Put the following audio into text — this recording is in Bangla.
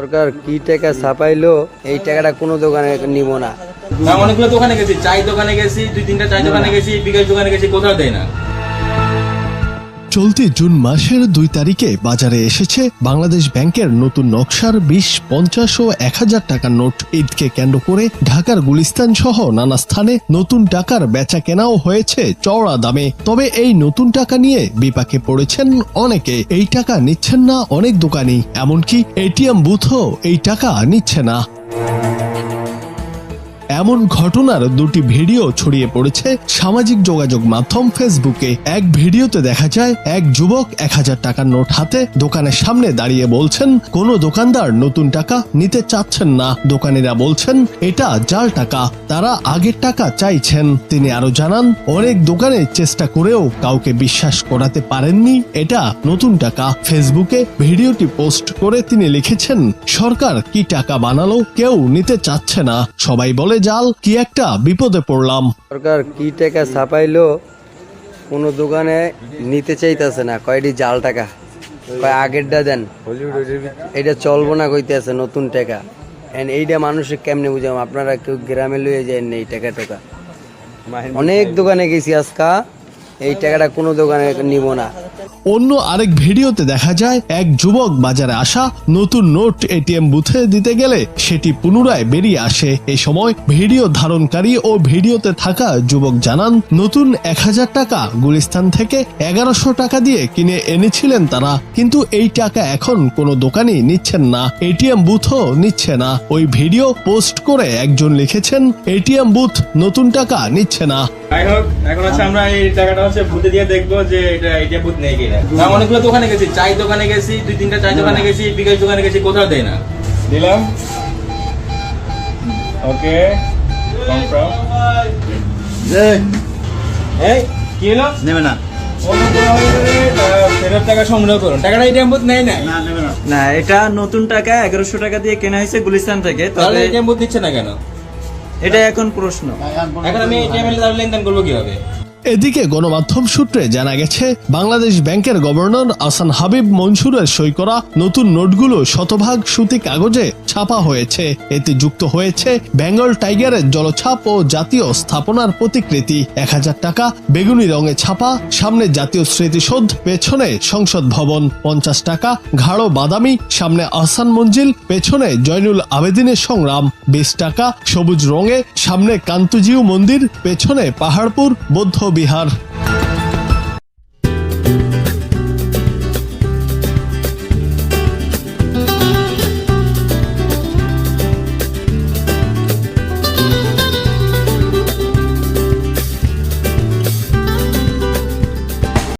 সরকার কি টাকা ছাপাইলো, এই টাকাটা কোনো দোকানে নিব না। অনেকগুলো দোকানে গেছি চাই দোকানে গেছি, দুই তিনটা চাই দোকানে গেছি, বিকাশ দোকানে গেছি, কোথাও দেয় না। চলতি জুন মাসের দুই তারিখে বাজারে এসেছে বাংলাদেশ ব্যাংকের নতুন নকশার বিশ, পঞ্চাশ ও এক হাজার টাকার নোট। ঈদকে কেন্দ্র করে ঢাকার গুলিস্তান সহ নানা স্থানে নতুন টাকার বেচা কেনাও হয়েছে চওড়া দামে। তবে এই নতুন টাকা নিয়ে বিপাকে পড়েছেন অনেকে। এই টাকা নিচ্ছেন না অনেক দোকানি। এমনকি এটিএম বুথও এই টাকা নিচ্ছে না। এমন ঘটনার দুটি ভিডিও ছড়িয়ে পড়েছে। সামাজিক যোগাযোগ মাধ্যম ফেসবুকে এক ভিডিওতে দেখা যায়, এক যুবক এক হাজার টাকার নোট হাতে দোকানের সামনে দাঁড়িয়ে বলছেন, কোনো দোকানদার নতুন টাকা নিতে চাচ্ছেন না। দোকানিরা বলছেন, এটা জাল টাকা। তারা আগের টাকা চাইছেন। তিনি আরও জানান, অনেক দোকানে চেষ্টা করেও কাউকে বিশ্বাস করাতে পারেননি। এটা নতুন টাকা। ফেসবুকে ভিডিওটি পোস্ট করে তিনি লিখেছেন, সরকার কি টাকা বানালো? কেউ নিতে চাচ্ছে না। সবাই বলে জাল কি একটা বিপদে পড়লাম। সরকার কি টাকা ছাপাইলো কোনো দোকানে নিতে চাইতেছে না। কয়টি জাল টাকা? কয় আগেরটা দেন। এটা চলবো না কইতেছে নতুন টাকা। এন্ড এইটা মানুষের কেমনে বুঝাম? আপনারা কেউ গ্রামে লইয়ে যায় এই টাকা টাকা অনেক দোকানে গেছি আজকা। এই টাকাটা কোনো দোকানে নিব না। অন্য আরেক ভিডিওতে দেখা যায়, এক যুবক বাজারে আসা নতুন নোট এটিএম বুথে দিতে গেলে সেটি পুনরায় বেরিয়ে আসে। এই সময় ভিডিও ধারণকারী ও ভিডিওতে থাকা যুবক জানান, নতুন এক হাজার টাকা গুলিস্তান থেকে এগারোশো টাকা দিয়ে কিনে এনেছিলেন তারা, কিন্তু এই টাকা এখন কোনো দোকানই নিচ্ছেন না, এটিএম বুথও নিচ্ছে না। ওই ভিডিও পোস্ট করে একজন লিখেছেন, এটিএম বুথ নতুন টাকা নিচ্ছে না। যাই হোক এখন হচ্ছে আমরা এই টাকাটা হচ্ছে বুথে দিয়ে দেখব যে এটা এটা বুথ নেই কিনা। না অনেকগুলো দোকানে গেছি চাই দোকানে গেছি দুই তিনটা চাই দোকানে গেছি বিকাশ দোকানে গেছি কোথাও দেয় না। দিলাম। ওকে এই। কি হলো? নেবে না। ফেরত টাকা সংগ্রহ করুন। টাকাটা নেই? না এটা নতুন টাকা এগারোশো টাকা দিয়ে কেনা হয়েছে গুলিস্তান থেকে তাহলে দিচ্ছে না কেন? এটা এখন প্রশ্ন। এখন আমি লেনদেন করব কীভাবে? এদিকে গণমাধ্যম সূত্রে জানা গেছে, বাংলাদেশ ব্যাংকের গভর্নর আসান হাবিব মনসুরের সই করা নতুন নোটগুলো শতভাগ সুতি কাগজে ছাপা হয়েছে। এতে যুক্ত হয়েছে বেঙ্গল টাইগারের জলছাপ ও জাতীয় স্থাপনার প্রতিকৃতি। এক হাজার টাকা বেগুনি রঙে ছাপা, সামনে জাতীয় স্মৃতিসৌধ, পেছনে সংসদ ভবন। পঞ্চাশ টাকা ঘাড়ো বাদামি, সামনে আহসান মঞ্জিল, পেছনে জয়নুল আবেদিনের সংগ্রাম। বিশ টাকা সবুজ রঙে, সামনে কান্তুজিউ মন্দির, পেছনে পাহাড়পুর, বৌদ্ধ Bihar